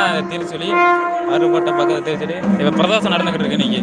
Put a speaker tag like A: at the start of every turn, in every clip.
A: பார்த்தீங்கன்னா திருச்சுழி அருப்பட்ட பக்கத்து திருச்சுழி இப்போ பிரதோஷம் நடந்துக்கிட்டு இருக்கு இன்னைக்கு.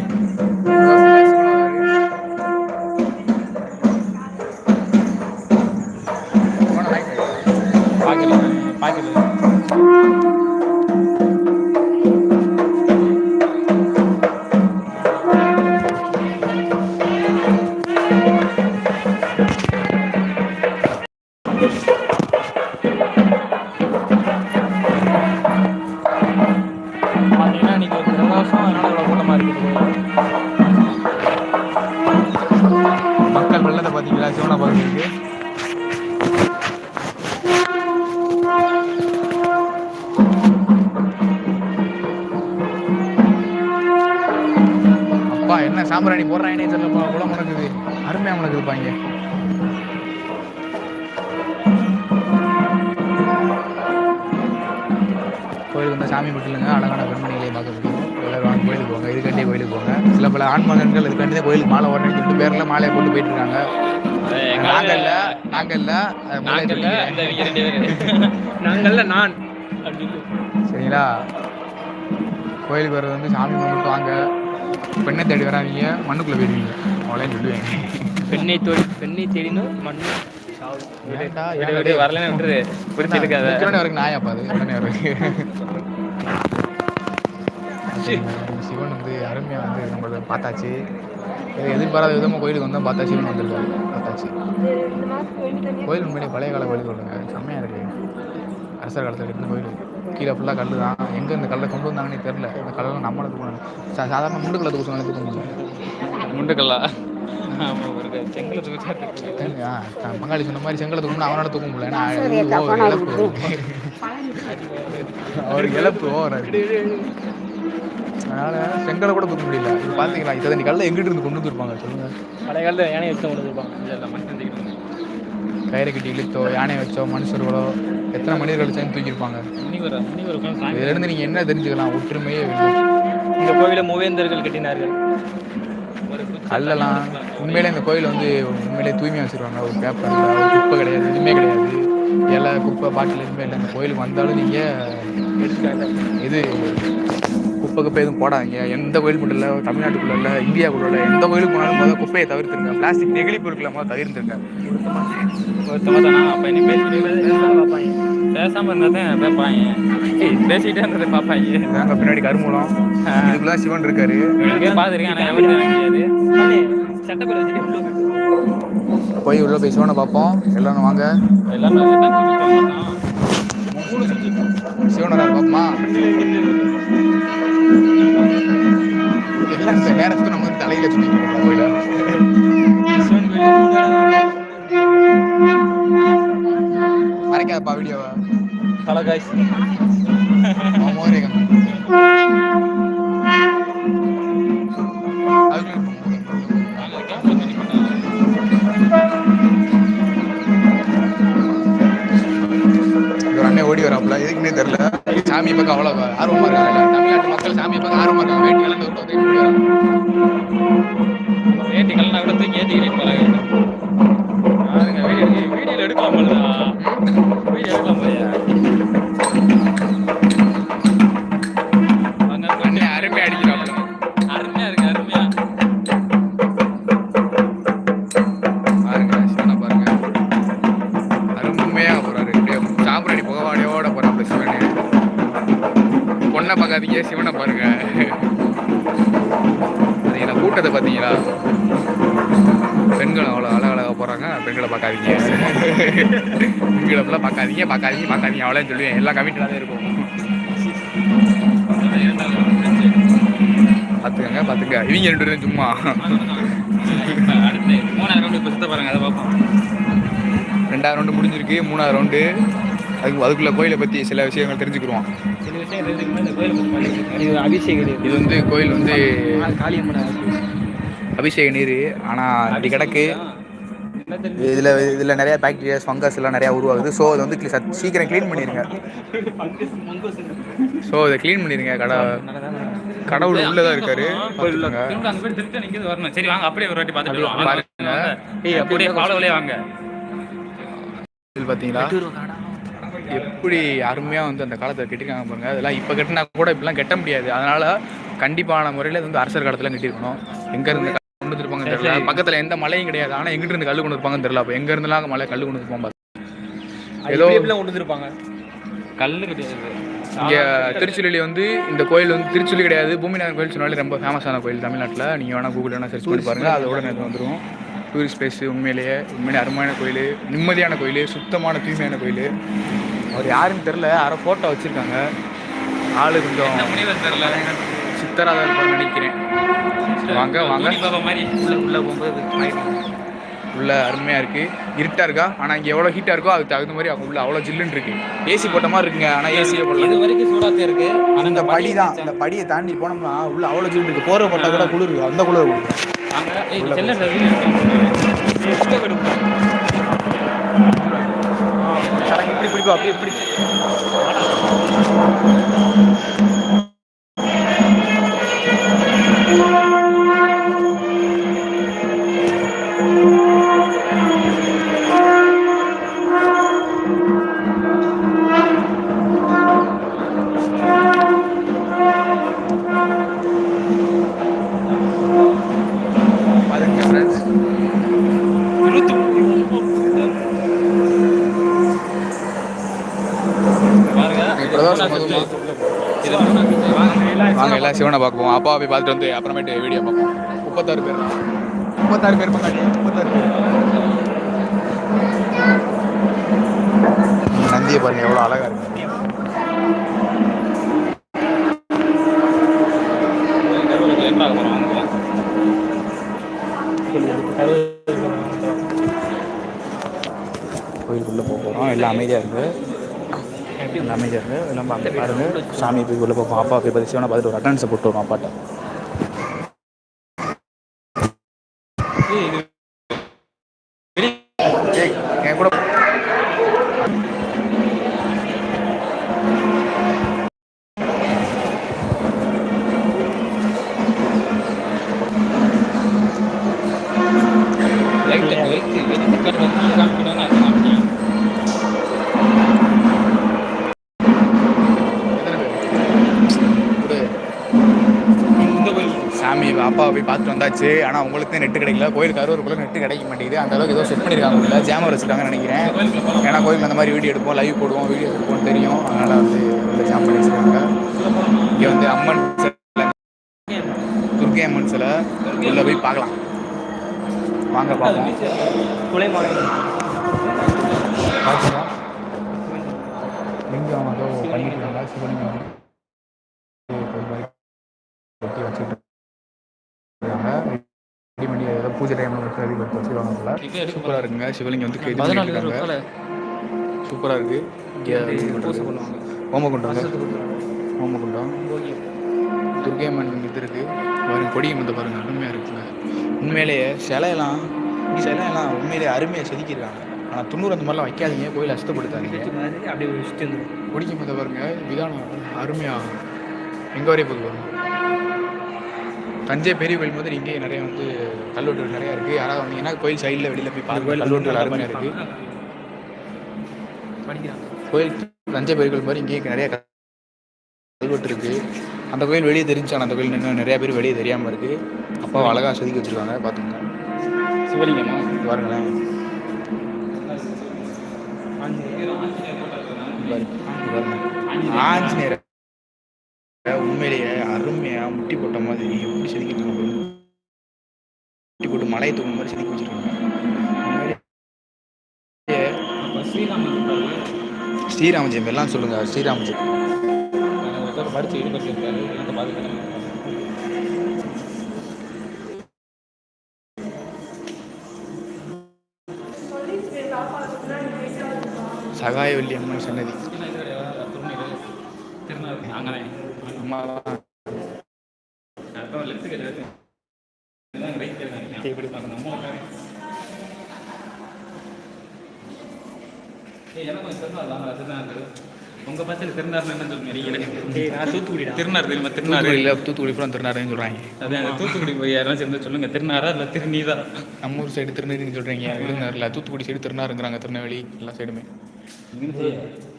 B: சாம்பிராணி போடுறாங்கன்னே தெரியலப்பா குளம் முடக்குது அருமையா முடக்குதுப்பா இங்க கோயிலுக்கு வந்து சாமி கும்பிட்டுலங்க அழகான பெண்மணிகளை பார்க்க முடியும் எல்லாரும் வாங்க கோயிலுக்கு போங்க இதுக்காண்டியே கோயிலுக்கு போங்க. சில பல ஆண் மகன்கள் இதுக்காண்டியே கோயிலுக்கு மாலை ஓடுறேன்னு சொல்லிட்டு பேரில் மாலையை போட்டு போயிட்டு இருக்காங்க நாங்க இல்ல நாங்க இல்ல அது முதல்ல
A: நாங்கள்ல பேர்.
C: நாங்கள்ல நான்.
B: சரிங்களா? கோயிலுக்கு வர்றது வந்து சாமி கும்பிட்டு வாங்க. பெண்ணை தேடி வராதீங்க மண்ணுக்குள்ள போயிடுவீங்க. அவ்வளோன்னு சொல்லுவேன்.
C: பெண்ணை தோடி பெண்ணை தேடினும் மண்ணு
A: வரலன்னு விட்டுரு. பிடிச்சி இருக்காத.
B: வரைக்கும் நாயாப்பா அது உடனே சிவன் வந்து அருமையாக வந்து நம்மள பார்த்தாச்சு. எதிர்பாராத விதமாக கோயிலுக்கு வந்தால் பார்த்தா சிவன் வந்திருக்காரு. பார்த்தாச்சு. கோயில் உண்மையிலே பழைய கால கோயில் சொல்லுங்க செம்மையாக இருக்கு. அரசர் காலத்தில் இருந்த கோயில் கீழே ஃபுல்லாக கல் தான். எங்கே இந்த கல்லை கொண்டு வந்தாங்கன்னே தெரில இந்த கல்லெல்லாம் நம்மளை தூக்கணும் சா சாதாரண முண்டு கல்லை தூக்க சொன்னாலே தூக்க முடியல.
A: முண்டுக்கல்லா ஆமா ஒரு செங்கலை தூக்கி
B: பங்காளி சொன்ன மாதிரி செங்கலை தூக்கணும் அவனால தூக்க முடியல. ஏன்னா அவருக்கு இழப்பு. ஓவர் அதனால செங்கலை கூட தூக்க முடியல. பார்த்தீங்களா இதை நீ கல்லை எங்கிட்டு இருந்து கொண்டு வந்துருப்பாங்க சொல்லுங்க.
C: பழைய காலத்தில் யானை எடுத்து
A: மண் தந்திக்கிட்டு
B: கயிறை கட்டி இழுத்தோ யானையை வச்சோ மனுஷர்களோ எத்தனை மனிதர்கள் சேர்ந்து தூக்கியிருப்பாங்க
A: முனிவர் முனிவர் உட்கார்ந்து சாமி
B: இதுல இருந்து நீங்க என்ன தெரிஞ்சுக்கலாம்? ஒற்றுமையே வேண்டும்
C: இந்த கோவிலை மூவேந்தர்கள் கட்டினார்கள்.
B: கல்லெல்லாம் உண்மையிலே இந்த கோயில் வந்து உண்மையிலே தூய்மையாக வச்சுருவாங்க. ஒரு பேப்பரில் ஒரு குப்பை கிடையாது எதுவுமே கிடையாது. இலை குப்பை பாட்டில் எதுவுமே இல்லை. இந்த கோயிலுக்கு வந்தாலும் நீங்கள் இது குப்பை எதுவும் போடாதீங்க. எந்த கோயில் மட்டும் இல்லை தமிழ்நாட்டுக்குள்ள இல்லை இந்தியாவுக்குள்ள இல்லை எந்த கோயிலுக்கு போனாலும் முதல்ல குப்பையை தவிர்த்துருங்க. பிளாஸ்டிக் நெகிழி பொருட்களை முதல்ல தவிர்த்துருங்க.
A: அப்ப என்ன பேசிட்டு
C: பார்ப்பாங்க.
A: பேசாம இருந்தா தான் பேப்பாங்க. ஏய், பேசிக்கிட்டே இருந்ததை பார்ப்பாங்க.
B: நாங்க பின்னாடி கருமூலம். இதுக்குள்ள தான் சிவன் இருக்காரு.
A: பார்த்துருக்கேன் ஆனால் எவ்வளோ
C: போயிட்டு
B: போய் உள்ள போய் சிவனை பார்ப்போம். எல்லாரும் வாங்க.
A: எல்லாரும்.
B: சிவனை பார்ப்போமா? நேரத்துக்கு நம்ம தலையில மறைக்காதப்பா வீடியோவை
A: தலகாய்ஸ்
B: மோரே அதுக்குள்ள ஒரு அண்ணன் ஓடி வராப்புல. எதுக்குன்னே தெரியல. சாமியை பார்க்க அவ்வளோ ஆர்வமா இருக்காங்க. தமிழ்நாட்டு மக்கள் சாமியை பார்க்க ஆர்வமா அவ்வளோன்னு சொல்லுவேன். எல்லாம் கமிட்டடாக தான் இருக்கும். பார்த்துக்கங்க பார்த்துங்க. இவங்க ரெண்டு பேரும் சும்மா.
A: மூணாயிரம் ரவுண்டு இப்போ சுத்த பாருங்க அதை பார்ப்போம்
B: ரெண்டாவது ரவுண்டு முடிஞ்சிருக்கு. மூணாவது ரவுண்டு அதுக்கு அதுக்குள்ளே கோயிலை பற்றி சில விஷயங்கள்.
C: இது அபிஷேகம்
B: இது வந்து கோயில் வந்து
C: காளியம்மன்.
B: அபிஷேக நீர். ஆனால் இப்படி கிடக்கு. இதில் இதில் நிறைய பாக்டீரியாஸ் ஃபங்கஸ் எல்லாம் நிறையா உருவாகுது. ஸோ அதை வந்து சீக்கிரம் க்ளீன் பண்ணிடுங்க ஸோ இதை க்ளீன் பண்ணிடுங்க கடை கடவுள் உள்ளதா இருக்காரு.
A: வரணும் சரி வாங்க அப்படியே ஒரு வாட்டி பார்த்துட்டு
B: அப்படியே
A: வாங்க. ஃபாலோவிலே
B: பார்த்தீங்களா? எப்படி அருமையாக வந்து அந்த காலத்தில் கட்டியிருக்காங்க பாருங்க. அதெல்லாம் இப்போ கட்டினா கூட இப்படிலாம் கட்ட முடியாது. அதனால கண்டிப்பான முறையில் இது வந்து அரசர் காலத்தில் கட்டியிருக்கணும். எங்க இருந்து கொண்டு வந்திருப்பாங்க தெரியல. பக்கத்தில் எந்த மலையும் கிடையாது. ஆனால் எங்கிட்ட இருந்து கல் கொண்டு இருப்பாங்கன்னு தெரியல. அப்போ எங்க இருந்தெல்லாம் மலை கல் கொண்டு இருப்போம் ஏதோ
A: கொண்டு வந்திருப்பாங்க? கல்லு கிடையாது.
B: இங்கே திருச்சுலியில் வந்து இந்த கோயில் வந்து திருச்சுலி கிடையாது. பூமிநாதன் கோயில் சொன்னாலே ரொம்ப ஃபேமஸான கோயில் தமிழ்நாட்டில். நீங்கள் வேணால் கூகுள் வேணால் சர்ச் பண்ணி பாருங்கள் அதோட நேரம் வந்துடும் டூரிஸ்ட் பிளேஸ் உண்மையிலேயே உண்மையிலே அருமையான கோயில். நிம்மதியான கோயில். சுத்தமான தூய்மையான கோயில். அவர் யாருன்னு தெரில யாரோ ஃபோட்டோ வச்சுருக்காங்க. ஆளு கொஞ்சம்
A: முனிவர் தெரியல?
B: சித்தராக நினைக்கிறேன். வாங்க வாங்க.
A: மாதிரி உள்ள உள்ள போகும்போது
B: உள்ள அருமையாக இருக்குது இருட்டாக இருக்கா? ஆனால் இங்கே எவ்வளோ ஹீட்டாக இருக்கோ அதுக்கு தகுந்த மாதிரி அவங்க உள்ள அவ்வளோ ஜில்லுன்னு இருக்கு. ஏசி போட்ட மாதிரி இருக்குங்க. ஆனால் ஏசியே போடல.
A: இது வரைக்கும் சூடாத்தே இருக்கு. ஆனா
B: இந்த படி தான். இந்த படியை தாண்டி போனோம்னா உள்ள அவ்வளோ ஜில் இருக்கு. போற போட்டா கூட குளிர். அந்த குளிர் கரெக்ட் இப்படி பிடிக்கும். அப்படியே இப்படி
A: வாங்க
B: எல்லாம் சிவனை பார்ப்போம் அப்பா போய் பார்த்துட்டு வந்து அப்புறமேட்டு வீடியோ பார்ப்போம். முப்பத்தாறு பேர். தான் முப்பத்தாறு பேர் பங்காளி முப்பத்தாறு பேர். நந்தியை பாருங்க எவ்வளோ அழகா இருக்கு. கோயிலுக்குள்ளே போக போகிறோம் எல்லாம் அமைதியாக இருக்கு. அமைதியாக எல்லாம் பார்த்து பாருங்க. சாமி போய் உள்ளே பார்ப்போம் அப்பா போய் பார்த்து சிவனை பார்த்துட்டு ஒரு அட்டன்ஸை போட்டு வரும் அப்பாட்ட பார்த்துட்டு வந்தாச்சு. ஆனால் உங்களுக்கு நெட்டு கிடைக்கல. கோயில் கரூருக்குள்ள நெட்டு கிடைக்க மாட்டேங்குது. அந்த அளவுக்கு ஏதோ செட் பண்ணியிருக்காங்க உள்ள ஜாமர் வச்சுருக்காங்கன்னு நினைக்கிறேன். ஏன்னா கோயில் அந்த மாதிரி வீடியோ எடுப்போம். லைவ் போடுவோம். வீடியோ எடுப்போம் தெரியும். அதனால் வந்து உள்ள ஜாம் பண்ணி வச்சுருக்காங்க. இங்கே வந்து அம்மன் சிலை. துர்க்கை அம்மன் சிலை. உள்ளே போய் பார்க்கலாம். வாங்க பார்ப்போம். பார்த்தீங்களா லிங்கம் ஏதோ பண்ணிட்டு சிவலிங்கம். வச்சுருவாங்க போல சூப்பராக இருக்குங்க. சிவலிங்கம் வந்து இருக்காங்க சூப்பராக இருக்கு. இங்கே ஓமகுண்டம் ஓமகுண்டம். துர்க்கை அம்மன் இது இருக்கு. பாருங்க கொடியம்மன் பாருங்க அருமையாக இருக்குங்க. உண்மையிலேயே சிலையெல்லாம் சிலையெல்லாம் உண்மையிலேயே அருமையாக செதுக்கியிருக்காங்க. ஆனால் துண்ணூறு அந்த மாதிரிலாம் வைக்காதீங்க. கோயில் அசுத்தப்படுத்தாதீங்க.
A: அப்படியே வச்சுட்டு வந்து
B: கொடியம்மன் பாருங்க விதானம் அருமையாக எங்கே வரைய போகுது பாருங்க. தஞ்சை பெரிய கோயில் மாதிரி இங்கே நிறைய வந்து கல்வெட்டுகள் நிறையா இருக்குது யாராவது வந்தீங்கன்னா கோயில் சைடில் வெளியில் போய் பாருங்க. கல்வெட்டுகள் அருமையாக இருக்குது கோயில் தஞ்சை பெரிய கோயில் மாதிரி இங்கேயே நிறைய கல்வெட்டு இருக்கு. அந்த கோயில் வெளியே தெரிஞ்சு ஆனால் அந்த கோயில் இன்னும் நிறைய பேர் வெளியே தெரியாமல் இருக்கு. அப்பா அழகாக செதுக்கி வச்சிருக்காங்க பார்த்துங்க
A: சிவலிங்கமா?
B: இது பாருங்களேன். ஆஞ்சநேயர். உண்மையிலேயே அருமையா முட்டி போட்ட மாதிரி எப்படி செதுக்கிருக்காங்க. முட்டி போட்டு மலையை தூக்குற மாதிரி செதுக்கி வச்சிருக்காங்க. ஸ்ரீராம ஜெயம் எல்லாம் சொல்லுங்க ஸ்ரீராம ஜெயம்
A: படிச்சு ஈடுபட்டிருக்காரு அந்த பாதுகாப்பு
B: சகாயவல்லி அம்மன் சன்னதி.
A: உங்க பஸ்ஸில் திருநார் என்ன சொல்லுங்க நான் தூத்துக்குடிடா திருநார் தெரியுமா
B: தூத்துக்குடி ஃபுல்லாக திருநாருன்னு சொல்கிறாங்க
A: அதான் தூத்துக்குடி போய் இருந்தா சொல்லுங்க திருநாரா இல்லை திருநீதா
B: நம்ம ஊர் சைடு திருநெல்வேலின்னு சொல்கிறீங்க விருதுநகரில் தூத்துக்குடி சைடு திருநாருங்கிறாங்க திருநெல்வேலி எல்லா சைடுமே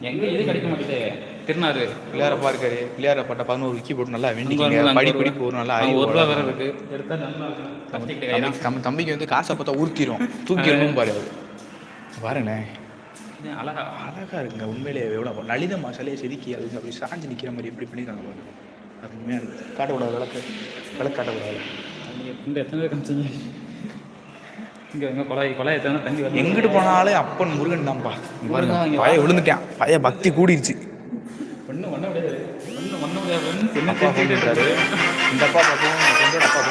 A: எங்க இது கிடைக்க மாட்டேது திருநாறு
B: பிள்ளையாரப்பா இருக்காரு பிள்ளையாரப்பாட்ட பதினோரு விக்கி போட்டு நல்லா
A: வந்து
B: படி படிப்பு ஒரு நல்லா
A: ஒரு ரூபா வேற. இருக்கு. எடுத்தா நல்லா.
B: நம்ம தம்பிக்கு வந்து காசை பார்த்தா ஊர்த்திரும் தூக்கிடணும் பாரு அது பாருண்ணே.
A: அழகா
B: அழகா இருக்குங்க. உண்மையிலே எவ்வளோ லலிதம்மா சிலையை செதுக்கி அது அப்படி சாஞ்சு நிற்கிற மாதிரி எப்படி பண்ணியிருக்காங்க பாருங்க அது உண்மையாக இருக்கு. காட்டக்கூடாது விளக்கு. விளக்கு காட்டக்கூடாது.
A: எத்தனை பேர் இங்க எங்க தண்ணி
B: எங்கிட்டு போனாலும் அப்பன் முருகன் தான்ப்பா. பய விழுந்துட்டான். பய பக்தி கூடிருச்சு.
A: ஒன்றும் ஒன்றும்
B: இந்த அப்பா பார்ப்போம் ஃப்ரெண்டோட அப்பா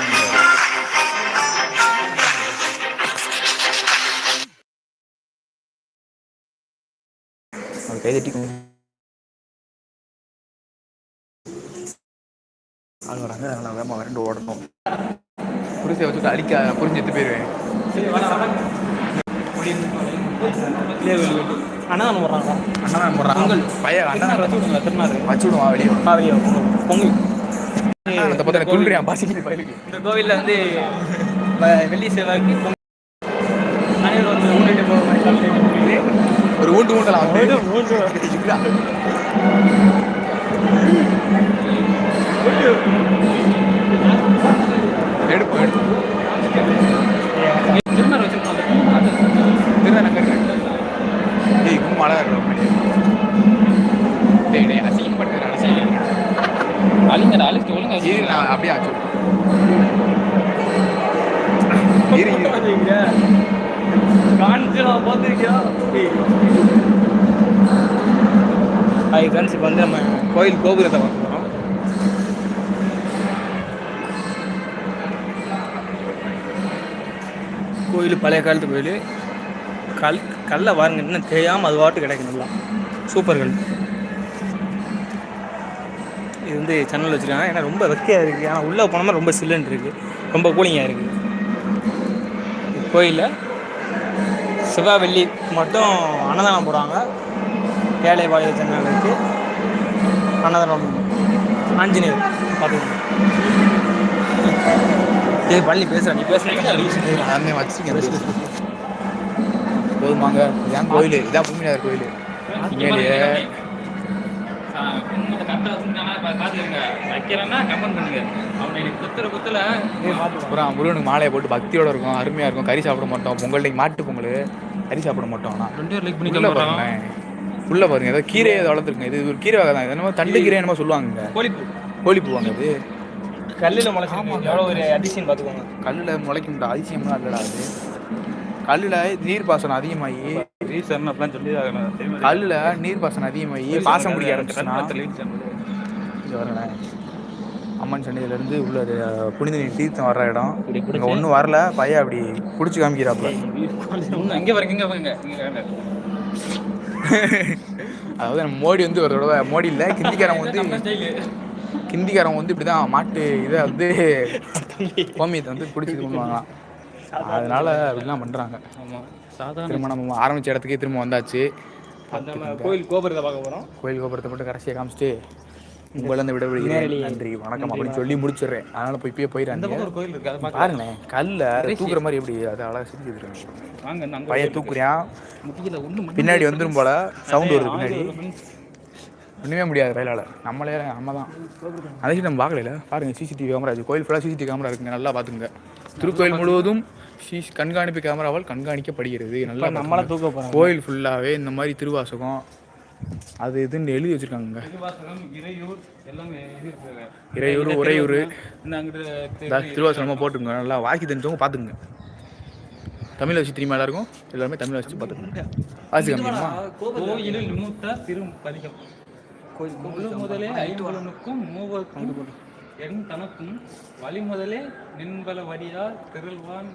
B: அவர் கை தட்டி ஆள் வராங்க அதனால வேகமாக விரண்டு ஓடணும். புரிசை வச்சுட்டு அடிக்க புரிஞ்சு எடுத்து போயிடுவேன்
C: அண்ணன் போடுறாங்க
B: அண்ணன் போடுறாங்க பையன் அண்ணன் வச்சு விடுவான் வெளியே
C: காவியா பொங்கல்
B: அந்த பத்திர குள்றியான் பாசிக்கிட்டு பயிலுக்கு
C: இந்த கோவிலில் வந்து வெள்ளி செவ்வாய்க்கு பொங்கல் அனைவரும் வந்து ஊண்டிட்டு போவாங்க
B: ஒரு ஊண்டு ஊண்டலாம்
C: ஃப்ரெண்ட்ஸ் இப்போ வந்து நம்ம கோயில் கோபுரத்தை பார்க்குறோம் கோயில் பழைய காலத்து கோயில். கல் கல்லை வாருங்க இன்னும் தெரியாமல் அது வாட்டு கிடைக்கும் நல்லா சூப்பர் கல். இது வந்து சேனல் வச்சுருக்காங்க. ஏன்னா ரொம்ப வெக்கையாக இருக்குது ஆனால் உள்ளே போனோம்னா ரொம்ப சில்லுன்னு இருக்குது ரொம்ப கூலிங்காக இருக்குது கோயிலில் செவ்வாய் வெள்ளி மட்டும் அன்னதானம் போடுவாங்க. ஏழை வாழை ஜனங்களுக்கு அன்னதானம் ஆஞ்சநேயர் பார்த்துக்கோங்க ஏய் பள்ளி பேசுகிறேன் நீ பேசுகிறீங்க
B: அண்ணே வச்சுக்கேன் போதுமாங்க. இதான் கோயில் இதான் பூமிநாதர் கோயில். இங்கேயே
A: வச்சுருக்கானா
B: முருகனுக்கு மாலையை போட்டு பக்தியோட இருக்கும் அருமையாக இருக்கும். கறி சாப்பிட மாட்டோம். பொங்கல் மாட்டு பொங்கல். கறி சாப்பிட மாட்டோம்
A: ரெண்டு பேர் லைக்
B: பாருங்களேன். உள்ள பாருங்க ஏதோ கீரை ஏதோ வளர்த்துருக்குங்க. இது ஒரு கீரை வகை தான். இது என்னமோ தண்டு கீரை என்னமோ சொல்லுவாங்க.
A: கோழிப்பூ.
B: கோழி பூவாங்க இது
C: கல்லில் முளைச்சி எவ்வளோ ஒரு அதிசயம் பார்த்துக்கோங்க.
B: கல்லில் முளைக்க முடியாது அதிசயம்லாம் இல்லடா அது. கல்லில் நீர் பாசனம் அதிகமாகி
A: ரீசன் அப்படிலாம் சொல்லி
B: கல்லில் நீர் பாசனம் அதிகமாகி பாசம் பிடிக்க ஆரம்பிச்சுன்னா அம்மன் சன்னிதியிலேருந்து உள்ள புனித நீர் தீர்த்தம் வர்ற இடம். இங்கே ஒன்றும் வரல. பையன் அப்படி பிடிச்சி காமிக்கிறாப்புல.
A: இங்கே பாருங்க இங்கே பாருங்க. இங்கே பாருங்க.
B: அதாவது நம்ம மோடி வந்து ஒரு தடவை மோடி இல்லை கிந்திக்காரன் வந்து கிந்திக்காரன் வந்து இப்படி தான் மாட்டு இதை வந்து கோமியத்தை வந்து பிடிச்சி பண்ணுவாங்களாம் அதனால அப்படிலாம் பண்ணுறாங்க
A: ஆமாம் சாதாரண
B: திரும்ப நம்ம ஆரம்பிச்ச இடத்துக்கே திரும்ப வந்தாச்சு.
C: கோயில் கோபுரத்தை பார்க்க போகிறோம்
B: கோயில் கோபுரத்தை மட்டும் கடைசியாக காமிச்சிட்டு உங்களிருந்து விடவிடுகிறேன் நன்றி வணக்கம். அப்படின்னு சொல்லி முடிச்சிடுறேன். அதனால போய் இப்பயே
A: ஒரு கோயில் இருக்கு? அதை
B: பாருங்களேன் கல்ல தூக்குற மாதிரி எப்படி அதை அழகாக செஞ்சு வச்சிருக்காங்க.
A: வாங்க இந்த அங்கே
B: பையன் தூக்குறான்
A: முட்டியில் ஒன்று
B: பின்னாடி வந்துரும் போல. சவுண்ட் வருது பின்னாடி. ஒன்றுமே முடியாது வயலால் நம்மளே நம்ம தான். அதையும் நம்ம பார்க்கல பாருங்க சிசிடிவி கேமரா இது கோயில் ஃபுல்லாக சிசிடிவி கேமரா இருக்குங்க. நல்லா பார்த்துங்க திருக்கோயில் முழுவதும் கண்காணிப்பு கேமராவால் கண்காணிக்கப்படுகிறது. நல்லா
C: நம்மளை. தூக்க போகிறாங்க
B: கோயில் ஃபுல்லாகவே இந்த மாதிரி திருவாசகம் அது இதுன்னு எழுதி வச்சிருக்காங்க
A: இறையூர்
B: உறையூர்.
A: அங்கிட்டு
B: திருவாசகமாக போட்டுங்க. நல்லா வாக்கி தெரிஞ்சவங்க பார்த்துக்குங்க. தமிழ் வச்சு தெரியுமா எல்லாருக்கும்? எல்லாருமே தமிழ் வச்சு பார்த்துக்குங்க. வாசி காமிக்கணுமா
A: கோயிலில் மூத்த திரும் பதிகம். முழு முதலே ஐம்பலனுக்கும் மூவருக்கும் என் தனக்கும் வழி முதலே நின்பல வடியா திரள்வான்.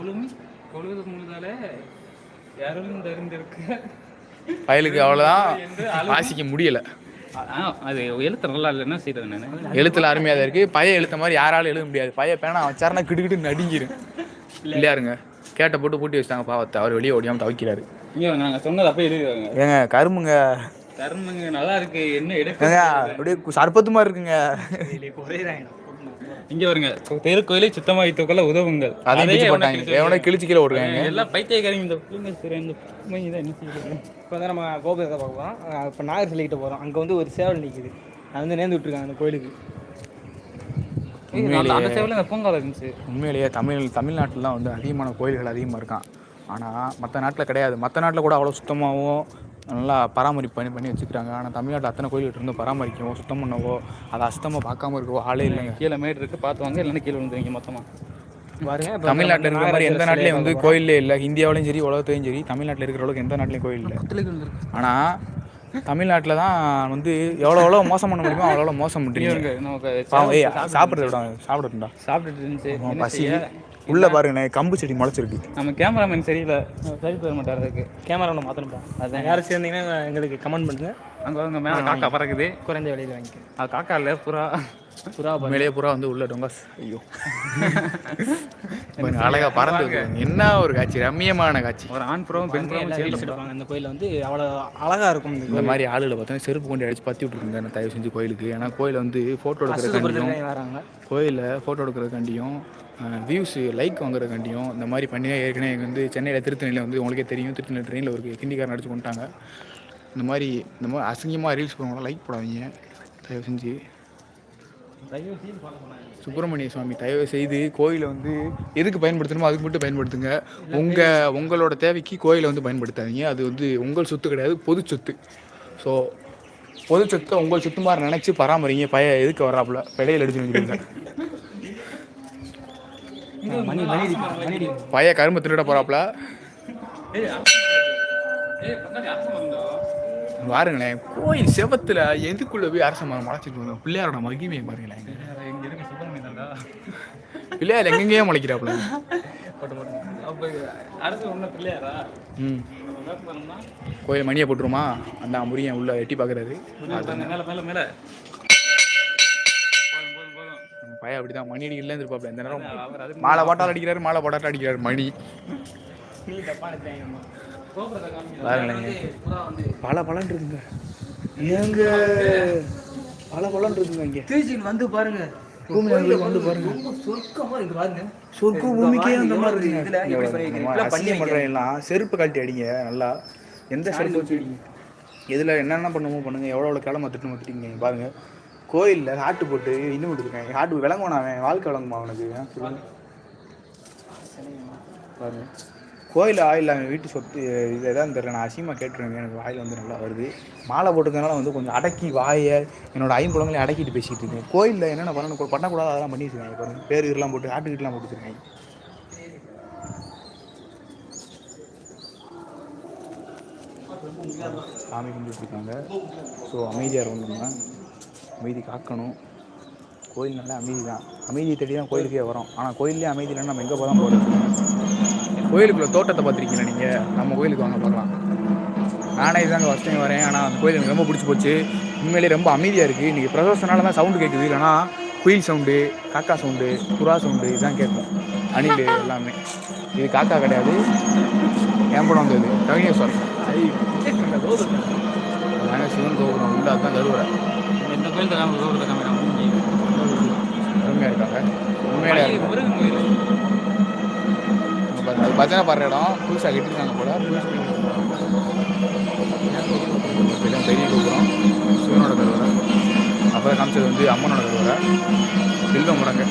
A: ஒழுமி பொழுது முழுதலே அருள் தருந்திருக்க.
B: பயலுக்கு அவ்வளோதான் வாசிக்க முடியல.
A: அது எழுத்து நல்லா இல்லைன்னா செய்யறது நான்
B: எழுத்துல அருமையாக தான் இருக்குது பையன் எழுத்த மாதிரி யாராலும் எழுத முடியாது. பையன் பேனா வச்சாருன்னா கிடுக்கிட்டு நடுங்கிரும். இல்லையாருங்க கேட்ட போட்டு பூட்டி வச்சிட்டாங்க பாவத்தை. அவர் வெளியே ஓடியாமல் தவிக்கிறாரு.
A: இங்கே நாங்கள் சொன்னது அப்போ எழுதுவாங்க
B: ஏங்க கரும்புங்க.
A: தர்மங்க நல்லா இருக்கு. என்ன எடுக்க
B: அப்படியே சர்பத்து மாதிரி இருக்குங்க.
C: குறையிறாங்க
A: இங்க வருங்க. தெருக்கோயிலை சுத்தமா வைத்துக்கொள்ள உதவுங்கள்.
B: அதையும்
A: எவனை
B: போட்டாங்க.
A: கிழிச்சு
B: எவனோ கிழிச்சு கீழே ஓடுறாங்க
A: எல்லாம் பைத்தியக்காரங்க இந்த பிள்ளைங்க சரி இந்த பிள்ளைங்க தான் என்ன செய்யுது
C: இப்போ வந்து நம்ம கோபுரத்தை பார்க்க போகிறோம் இப்போ நாகர் சிலைக்கிட்ட போகிறோம் அங்கே வந்து ஒரு சேவல் நிற்குது அது வந்து நேர்ந்து விட்டுருக்காங்க அந்த கோயிலுக்கு.
A: ஏய், அந்த- அந்த சேவல இந்த பூங்கால இருந்துச்சு?
B: உண்மையிலேயே தமிழ் தமிழ்நாட்டில் தான் வந்து அதிகமான கோயில்கள் அதிகமாக இருக்கான். ஆனால் மற்ற நாட்டில் கிடையாது. மற்ற நாட்டில் கூட அவ்வளோ சுத்தமாகவும் நல்லா பராமரிப்பு பண்ணி பண்ணி வச்சுக்கிறாங்க. ஆனால் தமிழ்நாட்டில் அத்தனை கோயில்கிட்ட இருந்து பராமரிக்கவோ சுத்தம் பண்ணவோ அதை அசுத்தமாக பார்க்காம இருக்கவோ ஆளே இல்லைங்க.
A: கீழே மேடு இருக்கு பார்த்து வாங்க. இல்லைன்னா கீழே விழுந்துருவீங்க மொத்தமா.
C: பாருங்க இப்ப
B: தமிழ்நாட்டில் இருக்கிற மாதிரி எந்த நாட்டிலையும் வந்து கோயிலே இல்லை. இந்தியாவிலையும் சரி உலகத்துலையும் சரி தமிழ்நாட்டில் இருக்கிற அளவுக்கு எந்த நாட்டிலையும் கோயில் இல்லை. ஆனால் தமிழ்நாட்டில் தான் வந்து எவ்வளோ எவ்வளோ மோசம் பண்ண முடியுமோ அவ்வளோ மோசம் பண்ணுறீங்க சாப்பிட்றத விட சாப்பிடட்டும்டா
A: சாப்பிட்டுட்டு இருந்துச்சு.
B: பசி? உள்ள பாருங்கண்ணே கம்பு செடி முளைச்சிருக்கு.
A: நம்ம கேமராமேன் சரியில்லை சரி தர மாட்டார் அதுக்கு.
C: கேமரா ஒன்று மாற்றணும்ப்பா அதான். யாரும் சேர்ந்தீங்கன்னா எங்களுக்கு கமெண்ட் பண்ணுங்க.
A: அங்க அவங்க மேல காக்கா பறக்குது.
C: குறைஞ்ச விலையில் வாங்கிக்க
A: அது காக்கா இல்ல புறா.
C: புறா
B: உண்மையிலேயே புறா வந்து உள்ள டொங்காஸ். ஐயோ. அழகா பறந்து. என்ன ஒரு காட்சி ரம்மியமான காட்சி.
A: ஒரு ஆண் புறாவும் பெண் புறாவும்
C: எல்லாம்
A: சேர்ந்து
C: ரீல்ஸ் எடுப்பாங்க அந்த கோயிலில் வந்து அவ்வளோ அழகாக இருக்கும் இந்த
B: மாதிரி ஆளுகளை பார்த்தா செருப்பு கொண்டு அடிச்சு பத்தி விட்டுருங்க தயவு செஞ்சு கோயிலுக்கு. ஏன்னா கோயிலை வந்து ஃபோட்டோ எடுக்கிறதுக்காண்டியும்
C: கோயில்
B: கோயிலில் ஃபோட்டோ எடுக்கிறதுக்காண்டியும் வியூஸு லைக் வாங்குறதுக்காண்டியும் இந்த மாதிரி பண்ணி தான் ஏற்கனவே இங்க வந்து சென்னையில் திருத்தணியில் வந்து உங்களுக்கே தெரியும். திருத்தணி ட்ரெயினில் ஒரு ஹிந்திக்காரன் அடிச்சு கொண்டாங்க இந்த மாதிரி இந்த மாதிரி அசிங்கமாக ரீல்ஸ் போடுவாங்க லைக் போடாதீங்க. தயவு செஞ்சு. சுப்பிரமணிய சுவாமி தயவு செய்து கோயிலை வந்து எதுக்கு பயன்படுத்தணுமோ அதுக்கு மட்டும் பயன்படுத்துங்க. உங்கள் உங்களோட தேவைக்கு கோயிலை வந்து பயன்படுத்தாதீங்க. அது வந்து உங்கள் சொத்து கிடையாது பொது சொத்து. ஸோ பொது சொத்தை உங்கள் சொத்து மாதிரி நினச்சி பராமரிங்க. பய எதுக்கு வர்றாப்புல? பிழையில் எடுத்து வந்துருங்க
C: மணி மணி அடிக்கும், மணி அடிக்கும்.
B: பைய கரும்பு திருட போகிறாப்புல பாருங்களேன் கோயில் செவத்துல எதுக்குள்ள போய் அரச மரம் முளைச்சிட்டு வந்தோம்? பிள்ளையாரோட மகிமையை பாருங்களேன். பிள்ளையார் எங்கெங்கேயோ முளைக்கிறாப்புல
A: அப்ப அரசு ஒன்றும் பிள்ளையாரா?
B: ம்.
A: வேப்பமரம்னா?
B: கோயில் மணியை போட்டுருமா? அந்த முருகன் உள்ள எட்டி பார்க்குறாரு. பையன் அப்படிதான். மணி அடிக்கல இருப்பாப்ல இந்த நேரம் மாலை போட்டால் அடிக்கிறாரு மாலை போட்டாட்டம் அடிக்கிறாரு மணி. பல பலன் இருக்குங்க. ஏங்க? பல பலன் இருக்குங்க இங்க.
C: திருச்சியில் வந்து பாருங்க.
B: வந்து பாருங்க.
C: சொர்க்கமா இருக்கு பாருங்க.
B: சொர்க்க பூமிக்கே அந்த மாதிரி
C: இதுல
B: பண்றவங்க எல்லாம் செருப்பு கழட்டி அடிங்க நல்லா. எந்த செருப்பு வச்சு அடிங்க. எதில் என்னென்ன பண்ணுமோ பண்ணுங்க. எவ்வளோ எவ்வளோ கிளம்ப திட்டமோ திட்டிங்க பாருங்க. கோயிலில் ஹாட்டு போட்டு இன்னும் விட்டுருக்கேன். ஹாட்டு விளங்குவான் அவன்? வாழ்க்கை விளங்குமா அவனுக்கு? சொல்லுங்க. பாருங்க. கோயில் ஆயில் அவன் வீட்டு சொத்து இதை எதாவது தெரியல நான் அசிங்கமாக கேட்டுருவேன். எனக்கு வாயில் வந்து நல்லா வருது. மாலை போட்டுக்கனால வந்து கொஞ்சம் அடக்கி வாயை என்னோட ஐம்பழங்களையும் அடக்கிட்டு பேசிகிட்டு இருக்கேன். கோயிலில் என்னென்ன பண்ணணும்? பண்ணக்கூடாது அதெல்லாம் பண்ணிட்டு வச்சுருக்காங்க பாருங்க. பேர் இதெல்லாம் போட்டு ஆட்டுக்கிட்டலாம் போட்டுருக்காங்க வச்சுருக்காங்க சாமி கும்பிட்டுருக்காங்க ஸோ அமைதியாக இருக்கணும்னா அமைதி காக்கணும். கோயில் நல்லா அமைதி தான் அமைதியை தேடி தான் கோயிலுக்கே வரோம். ஆனால் கோயிலே அமைதி இல்லைன்னா நம்ம எங்கே போதான் போகிறது கோயிலுக்குள்ள தோட்டத்தை பார்த்துருக்கீங்களா நீங்கள் நம்ம கோயிலுக்கு வாங்க பார்க்கலாம் நானே இதாங்க ஃபஸ்ட் டைம் வரேன். ஆனால் அந்த கோயில் எனக்கு ரொம்ப பிடிச்சி போச்சு. உண்மையிலேயே ரொம்ப அமைதியாக இருக்குது இன்றைக்கி பிரதோஷனால தான் சவுண்டு கேட்குது இல்லைனா குயில் சவுண்டு காக்கா சவுண்டு புறா சவுண்டு இதுதான் கேட்கும் அணில் எல்லாமே. இது காக்கா கிடையாது. என் படம் வந்தது. கவினேஸ்வரன் அதாங்க சிவன் கோபுரம் உள்ள அதுதான் கருவறை.
A: கோயில் கோபுரத்தை காமிக்கிறாங்க
B: அருமையாக இருக்காங்க உண்மையிலே
A: முருகன் கோயில்.
B: அது பஜனை பாடுற இடம் புதுசாக கட்டிருக்காங்க போல. பெரிய கோபுரம் சிவனோட கருவறை. அப்புறம் காமிச்சது வந்து அம்மனோட கருவறை. வில்வம் முடங்க.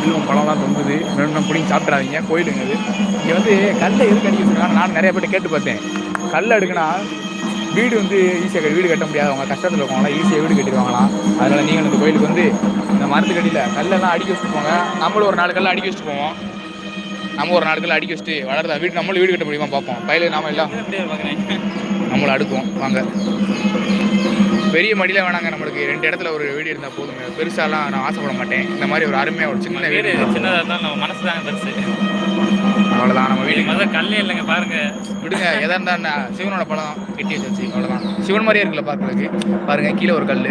B: வில்வம் பழம்லாம் தொங்குது. ரெண்டு பிடிங்கி சாப்பிட்றாதீங்க கோயிலுங்க இது. இங்கே வந்து கல்லை எதுக்கு அடிக்க நான் நிறைய பேர்ட்ட கேட்டு பார்த்தேன். கல் அடுக்குனா வீடு வந்து ஈஸியாக வீடு கட்ட முடியாது. அவங்க கஷ்டத்தில் இருக்கவங்களாம் ஈஸியாக வீடு கட்டிடுவாங்களாம். அதனால் நீங்கள் இந்த கோயிலுக்கு வந்து இந்த மரத்துக்கடியில் கல்லெல்லாம் அடிக்க வச்சுட்டு போங்க. நம்மளும் ஒரு நாலு கல்லை அடிக்க வச்சுட்டு போவோம். நம்ம ஒரு நாலு கல்லை அடிக்க வச்சுட்டு வளர்த்தா வீடு நம்மளும் வீடு கட்ட முடியுமா பார்ப்போம். பயில நாம எல்லாம் நம்மளை அடுக்குவோம். வாங்க. பெரிய மடியில் வேணாங்க நம்மளுக்கு. ரெண்டு இடத்துல ஒரு வீடு இருந்தால் போதுங்க. பெருசாலாம் நான் ஆசைப்பட மாட்டேன். இந்த மாதிரி ஒரு அருமையாக ஒரு சின்ன
A: வீடு சின்னதாக இருந்தால் நம்ம மனசு தாங்க பெருசு.
B: அவ்வளோதான் நம்ம வீட்டுக்கு.
A: முதல்ல கல்லே இல்லைங்க பாருங்க.
B: விடுங்க எதா இருந்தா சிவனோட படம் கெட்டி வச்சு அவ்வளோதான் சிவன் மாதிரியே இருக்குல்ல பார்க்கறதுக்கு பாருங்க கீழே ஒரு கல்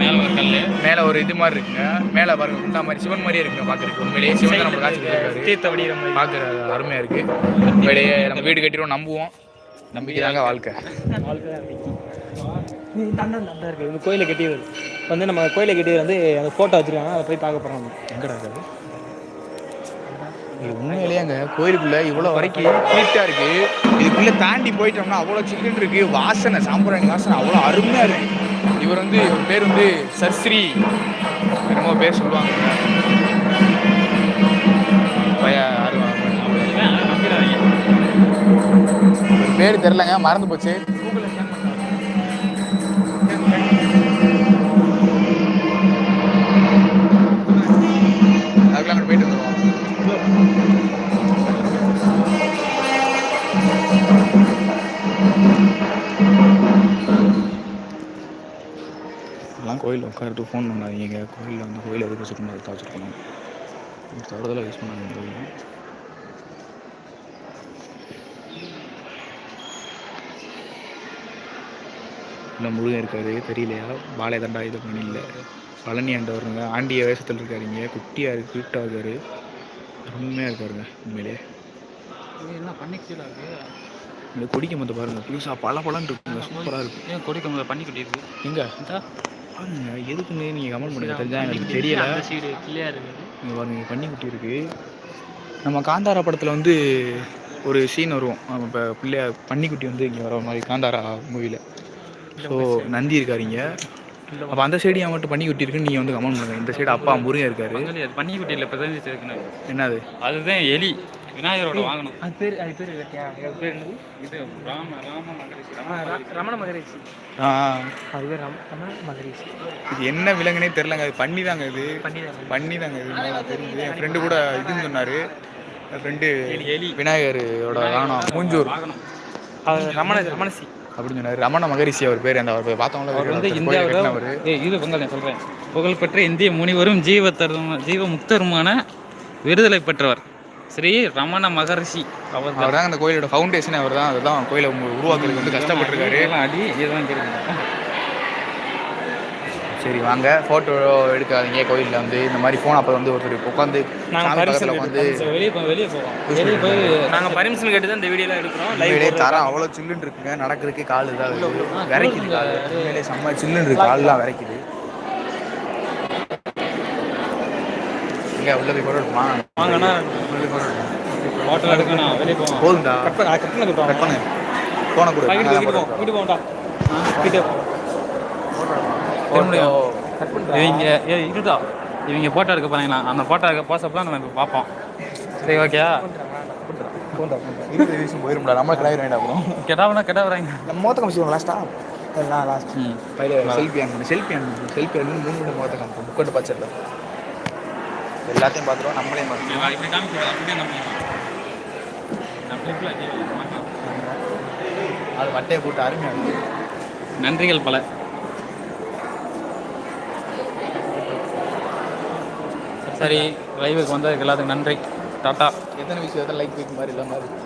A: மேலே ஒரு கல்
B: மேலே ஒரு இது மாதிரி இருக்குங்க. மேலே பாருங்க குண்டா மாதிரி சிவன் மாதிரியே இருக்குங்க பார்க்கறதுக்கு உண்மையிலேயே சிவன் நம்ம காட்சி
C: தீர்த்த வடிகிற மாதிரி.
B: பார்க்குற அருமையாக இருக்குது உண்மையிலேயே நம்ம வீடு கட்டிடுவோம் நம்புவோம். நம்பிக்கை. தாங்க வாழ்க்கை
C: வாழ்க்கை இருக்கு. கோயிலை கட்டியது. வந்து நம்ம கோயிலை கட்டியது வந்து அந்த ஃபோட்டோ வச்சுருக்காங்க அதை போய் பார்க்க போகிறோம்
B: எங்கடா இருக்காது உண்மையிலேயே அங்கே கோயிலுக்குள்ள இவ்வளோ வரைக்கும் ஹீட்டாக இருக்கு. இதுக்குள்ளே தாண்டி போயிட்டோம்னா அவ்வளோ சிக்கன் இருக்கு. வாசனை சாம்பிராணி வாசனை அவ்வளோ அருமையாக இருக்கு. இவர் வந்து இவர் பேர் வந்து சர்ஸ்ரீ. என்னமோ பேர் சொல்லுவாங்க. பேர் தெரிலங்க மறந்து போச்சு. கோயிலில் உட்காந்துட்டு ஃபோன் பண்ணாதீங்க. கோயிலில் வந்து கோயில் எதுக்கு வச்சுக்கணும் அதுக்கு வச்சுருக்கணும் தவறுதலாக யூஸ் பண்ணாதீங்க கோயில் இல்லை முருகன் இருக்காரு தெரியலையா? பாலை தண்டா இது பண்ணல பழனி ஆண்டவருங்க ஆண்டிய வேஷத்தில் இருக்காருங்க குட்டியாக இருக்கு கியூட்டாக இருக்காரு. அருமையாக இருக்காருங்க உண்மையிலே. இந்த கொடிக்க மொத்த பாருங்க புதுசாக பல பழம் இருக்குங்க சூப்பராக இருக்கு.
A: ஏன் கொடிக்க முதல்ல பண்ணி கட்டியிருக்கு?
B: எங்க? எதுக்குன்னு நீங்கள் கமெண்ட் பண்ணுங்க. தெரிஞ்சா எனக்கு தெரியல.
A: இருக்குது
B: இங்கே பாருங்க இங்க பன்னிக்குட்டி இருக்கு. நம்ம காந்தாரா படத்தில் வந்து ஒரு சீன் வரும். இப்போ பிள்ளைய பன்னிக்குட்டி வந்து இங்கே வர மாதிரி காந்தாரா மூவியில் ஸோ நந்தி இருக்காருங்க அப்போ அந்த சைடு ஏன் மட்டும் பன்னிக்குட்டி இருக்குன்னு நீங்கள் வந்து கமெண்ட் பண்ணுங்க. இந்த சைடு அப்பா முருகன் இருக்காரு.
A: பண்ணி குட்டியில்
B: என்னது?
A: அதுதான் எலி. விநாயகரோட வாங்கணும்
C: அது பேர் அது பேர் அது
A: இது ராம ராம மகரிஷி
C: ரமண மகரிஷி.
B: ஆ.
C: அது பேர் ரம் ரமண மகரிஷி.
B: இது என்ன விலங்குனே தெரிலங்க அது பண்ணி தாங்க இது.
C: பண்ணிதான்
B: பண்ணி தாங்க இது தெரியுது என் ஃப்ரெண்டு கூட இதுன்னு சொன்னார். என் ஃப்ரெண்டு
A: எலி.
B: விநாயகரோட காணம் மூஞ்சூர்.
A: வாங்கணும்
C: அது ரமண ரமணசி.
B: அப்படின்னு சொன்னார். ரமண மகரிஷி அவர் பேர் அந்த அவர் பார்த்தவங்கள
A: அவர் வந்து இந்தியாவில் இது பங்காளி நான் சொல்கிறேன் புகழ்பெற்ற இந்திய முனிவரும் ஜீவத்தரும் ஜீவ முக்தருமான விருதலை பெற்றவர் ஸ்ரீ ரமண மகரிஷி அவர்
B: அவர் தான் அந்த கோயிலோட ஃபவுண்டேஷன் அவர் தான் அதுதான் கோயிலை உருவாக்குறதுக்கு வந்து கஷ்டப்பட்டிருக்காரு.
A: அடி இதெல்லாம் கேட்குறீங்க
B: சரி வாங்க. ஃபோட்டோ எடுக்காதீங்க. கோயிலில் வந்து இந்த மாதிரி ஃபோன் அப்போ வந்து ஒருத்தர் உட்காந்து
C: நாங்க
B: சாமி
C: பரிசல்
B: பக்கத்தில் உட்காந்து
A: வெளியே வெளியே போவோம். வெளியே போய்
C: நாங்கள் பர்மிஷன் கேட்டு தான் இந்த வீடியோலாம் எடுக்கிறோம்.
B: தரம் அவ்வளோ சில்லுன்னு இருக்குங்க. நடக்கிறதுக்கு கால் இதாக விரைக்குது கால். உண்மையிலே செம்ம சில்லுன்னு இருக்கு. கால்லாம் விரைக்குது. இங்கே உள்ள போய் ஃபோட்டோ எடுக்குமா
C: வாங்கண்ணா.
B: உள்ள எடுக்குமா
A: ஹோட்டல் எடுக்கணும் வெளியே போவோம்.
B: போதும்டா.
C: கட் பண்ண கட் பண்ண
B: கட் பண்ணு. ஃபோனை கொடு.
C: வீட்டு போவோம்டா. வீட்டு போவோம் கட் பண்ணுறா
A: இவங்க ஏ இதுதான் இவங்க ஃபோட்டோ எடுக்க போறாங்களா? அந்த ஃபோட்டோ எடுக்க போசப்பெல்லாம் நம்ம இப்போ பார்ப்போம். சரி ஓகேயா
B: போயிரும்டா நம்ம கிளம்பி வேண்டாம்
A: கெட்டாவனா கெட்டா வராங்க
B: நம்ம மோத்த காமிச்சு லாஸ்ட்டா
C: எல்லாம் லாஸ்ட்
B: செல்ஃபி அனுப்பணும் செல்ஃபி அனுப்பணும் செல்ஃபி அனுப்பி மூணு மணி மோத்த காமிப்போம். புக்கட்டு பச்சரில் எல்லாத்தையும் பார்த்துருவோம் நம்மளையும் பார்த்துருவோம்.
A: இப்படி காமிக்கூடாது அப்படியே நம்ம
B: அது வட்டையை போட்டு அருமையாக
A: நன்றிகள் பல. சரி லைவுக்கு வந்ததுக்கு எல்லாத்துக்கும் நன்றி. டாட்டா.
B: எத்தனை விஷயம் லைக் வீக் மாதிரி இல்லாமல்